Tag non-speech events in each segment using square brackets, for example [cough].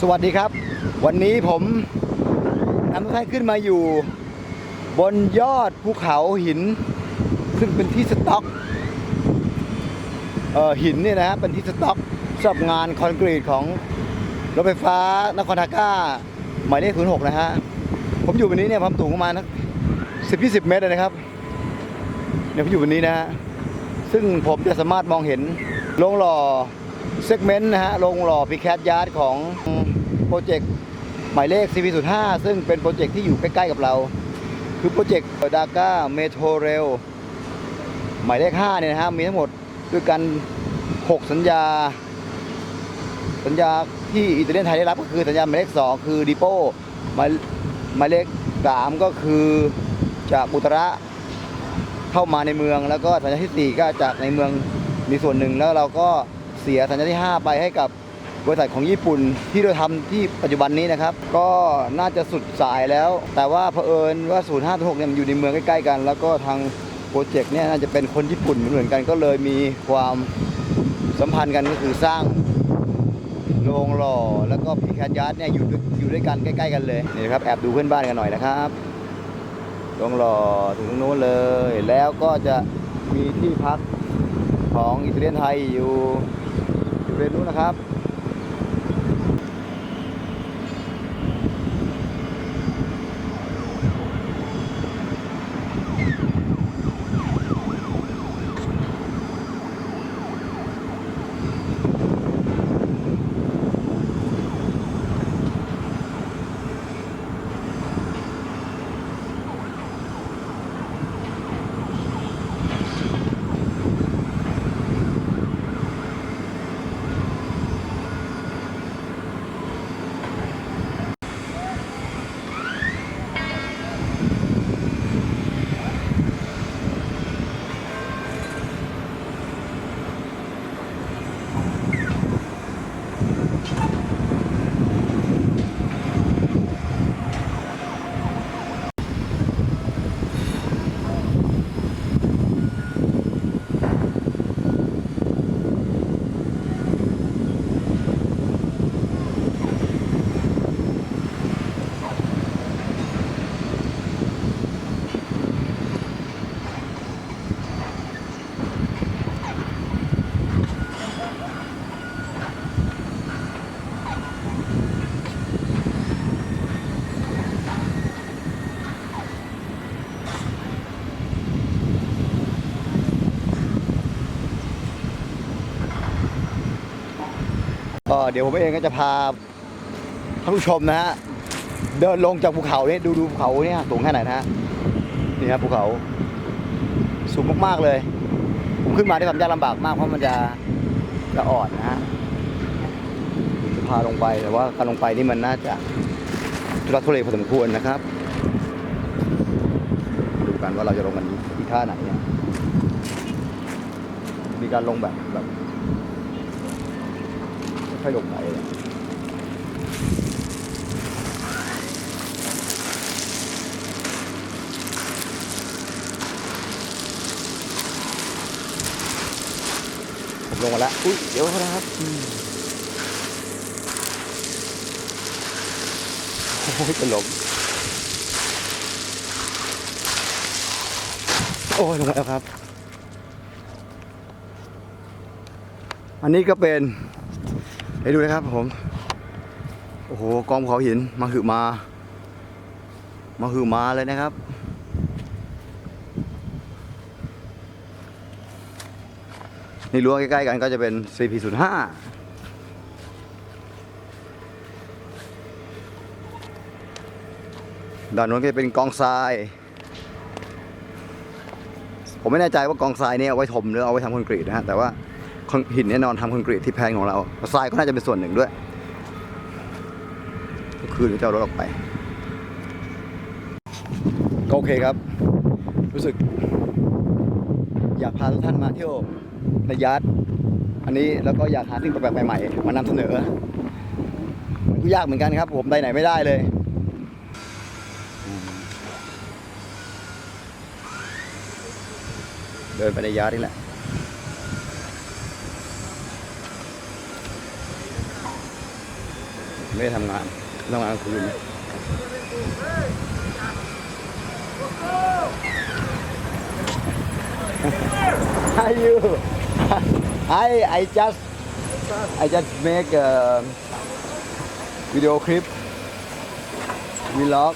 สวัสดีครับ วันนี้ผมนำทุกท่านขึ้นมาอยู่ บนยอดภูเขาหิน ซึ่งเป็นที่สต็อกออหินเนี่ยนะฮะเป็นที่สต็อกสำหรับงานคอนกรีตของรถไฟฟ้านครทาก้า หมายเลข06นะฮะ ผมอยู่บนนี้เนี่ยความสูงประมาณนักสิบยี่สิบเมตรเลยนะครับเนี่ยผมอยู่บนนี้นะฮะซึ่งผมจะสามารถมองเห็นโรงหล่อเซกเมนต์นะฮะโรงหล่อพิแคทยาร์ดของ โปรเจกต์หมายเลข CP05 ซึ่งเป็นโปรเจกต์ที่อยู่ใกล้ๆกับเรา คือโปรเจกต์ดาก้าเมโทรเรลหมายเลข5เนี่ยนะฮะมีทั้งหมดด้วยกัน 6 สัญญา สัญญาที่อิตาเลียนไทยได้รับก็คือสัญญาหมายเลข 2 คือดิโป้หมายหมายเลข 3 ก็คือจากอุตระเข้ามาในเมือง แล้วก็สัญญาที่ 4 ก็จากในเมืองมีส่วนหนึ่งแล้วเราก็เสียสัญญาที่ 5 ไปให้กับ บริษัทของญี่ปุ่นที่เราทำที่ปัจจุบันนี้นะครับ ก็น่าจะสุดสายแล้ว แต่ว่าเผอิญว่า 05-6เนี่ยมันอยู่ในเมืองใกล้ๆกัน แล้วก็ทางโปรเจกต์เนี่ยน่าจะเป็นคนญี่ปุ่นเหมือนกันก็เลยมีความสัมพันธ์กันก็คือสร้างโรงหล่อแล้วก็พีแคทยาร์ดเนี่ยอยู่อยู่ด้วยกันใกล้ๆกันเลยนี่ครับแอบดูเพื่อนบ้านกันหน่อยนะครับโรงหล่อถึงตรงนู้นเลย แล้วก็จะมีที่พักของอิตาเลียนไทยอยู่อยู่บริเวณนู้นนะครับ ก็เดี๋ยวผมเองก็จะพาท่านผู้ชมนะฮะเดินลงจากภูเขาเนี่ยดูดูภูเขาเนี่ยสูงแค่ไหนนะฮะนี่ครับภูเขา สูงมากๆเลย ผมขึ้นมาด้ความยากลำบากมากเพราะมันจะจะอ่อนนะฮะจะพาลงไปแต่ว่าการลงไปนี่มันน่าจะทุรักทุเลพอสมควรนะครับดูกันว่าเราจะลงกันที่ท่าไหนเนี่ยมีการลงแบบแบบ ค่อยลงไปผมลงมาแล้ว อุ้ยเดี๋ยวนะครับโอ้ยจะลงโอ้ยลงมาแล้วครับ อันนี้ก็เป็น ให้ดูนะครับผม โอ้โหกองเขาหินมาหือมา มาหือมาเลยนะครับ นี่รั้วใกล้ๆกันก็จะเป็น CP05 ด้านโน้นก็จะเป็นกองทราย ผมไม่แน่ใจว่ากองทรายเนี่ยเอาไว้ถมหรือเอาไว้ทำคอนกรีตนะฮะแต่ว่า หินแน่นอนทำคอนกรีตที่แพงของเราทรายก็น่าจะเป็นส่วนหนึ่งด้วยก็คือเจะเอารถออกไปก็โอเคครับ รู้สึก อยากพาทุกท่านมาเที่ยวในยาร์ดอันนี้แล้วก็อยากหาสิ่งแปลกๆใหม่ๆมานำเสนอมันก็ยากเหมือนกันครับ ผมไปไหนไม่ได้เลยเดินไปในยาร์ดนี่แหละ ไม่ได้ทำงานทำงานกลางคืน How you? I I just I just make a video clip vlog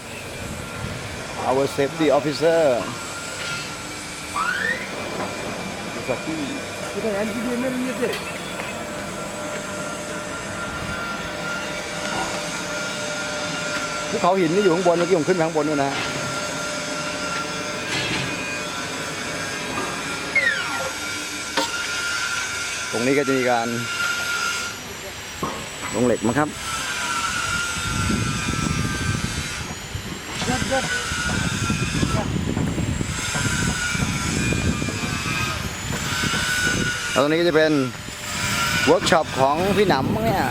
our safety officer สักที่ ภูเขาหินนี่อยู่ข้างบนเมื่อกี้ผมขึ้นไปข้างบนนู่นนะตรงนี้ก็จะมีการลงเหล็กมั้งครับแล้วตรงนี้ก็จะเป็นเวิร์กช็อปของพี่หนำมั้งเนี่ย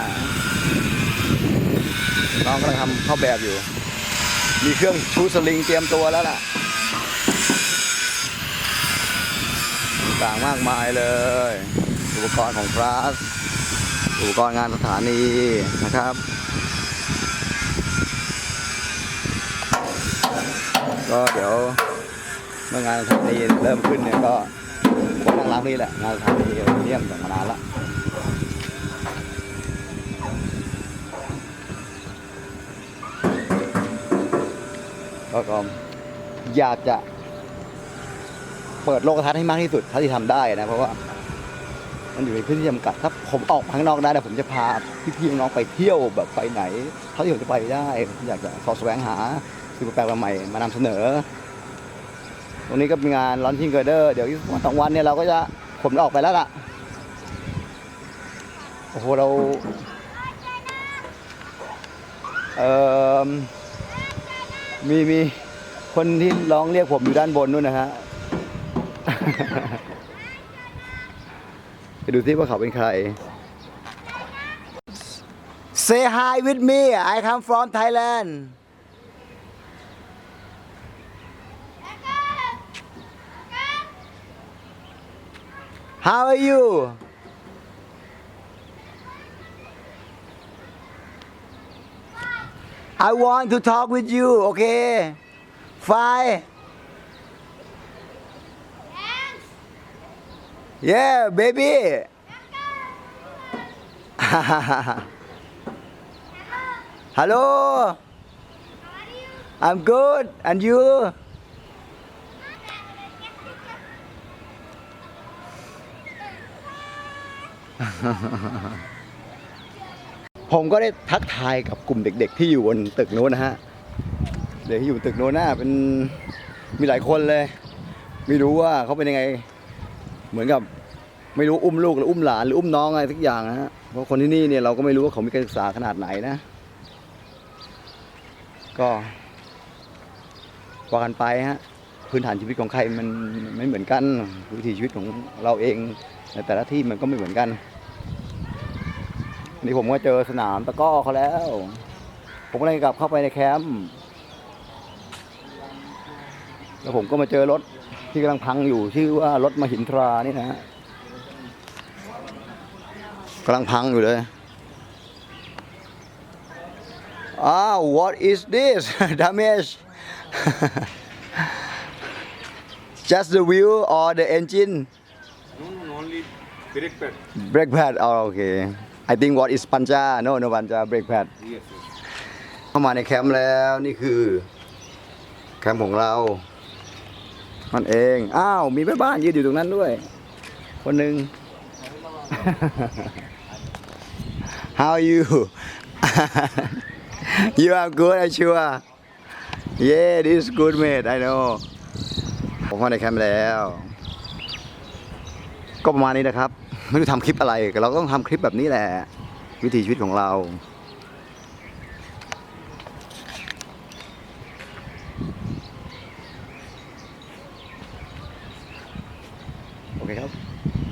น้องกำลังทำเข้าแบบอยู่ มีเครื่องชูสลิงเตรียมตัวแล้วล่ะ ต่างมากมายเลย อุปกรณ์ของคลาส อุปกรณ์งานสถานีนะครับ ก็เดี๋ยวเมื่องานสถานีเริ่มขึ้นเนี่ยก็ผมนั่งรับนี่แหละ งานสถานีเยี่ยมมานานละ ก็ก็อยากจะ เปิดโลกทัศน์ให้มากที่สุดเท่าที่ทำได้นะ เพราะว่า มันอยู่ในพื้นที่จำกัดถ้าผมออกข้างนอกได้นะผมจะพาพี่ๆน้องๆไปเที่ยวแบบไปไหนเท่าที่ผมจะไปได้ อยากจะสอดแสวงหาสิ่งแปลกใหม่มานำเสนอตรงนี้ก็เป็นงานลอนชิงเกอร์เดอร์เดี๋ยวสองวันเนี่ยเราก็จะผมจะออกไปแล้วล่ะโอ้โหเราเอ่อ มีมีคนที่ร้องเรียกผมอยู่ด้านบนนู่นนะฮะ ไปดูที่ว่าเขาเป็นใคร Say hi with me I come from Thailand How are you I want to talk with you okay? Fine Yeah baby. [laughs] Hello. I'm good. And you [laughs] ผมก็ได้ทักทายกับกลุ่มเด็ก ๆ ที่อยู่บนตึกโน้นนะฮะเด็กที่อยู่ตึกโน้นน่ะเป็นมีหลายคนเลย ไม่รู้ว่าเขาเป็นยังไง เหมือนกับไม่รู้อุ้มลูกหรืออุ้มหลานหรืออุ้มน้องอะไรสักอย่างนะฮะเพราะคนที่นี่เนี่ยเราก็ไม่รู้ว่าเขามีการศึกษาขนาดไหนนะ ก็ว่ากันไปฮะพื้นฐานชีวิตของใครมันไม่เหมือนกันวิถีชีวิตของเราเองในแต่ละที่มันก็ไม่เหมือนกัน นี่ผมก็เจอสนามตะกร้อเขาแล้ว ผมก็เลยกลับเข้าไปในแคมป์แล้วผมก็มาเจอรถที่กำลังพังอยู่ชื่อว่ารถมหินทรานี่นะฮะกำลังพังอยู่เลยอ้าว what is this damage just the wheel or the engine No, no, no, only brake pad. brake pad oh okay I think what is pancha no no pancha brake pad Yes, yes. เข้ามาในแคมป์แล้วนี่คือแคมป์ของเรามันเอง อ้าว มีแม่บ้านยืนอยู่ตรงนั้นด้วย คนหนึ่ง How are you You are good I'm sure Yeah this is good mate I know ผมเข้าในแคมป์แล้ว ก็ประมาณนี้นะครับ ไม่รู้ทำคลิปอะไรเราก็ต้องทำคลิปแบบนี้แหละ วิถีชีวิตของเรา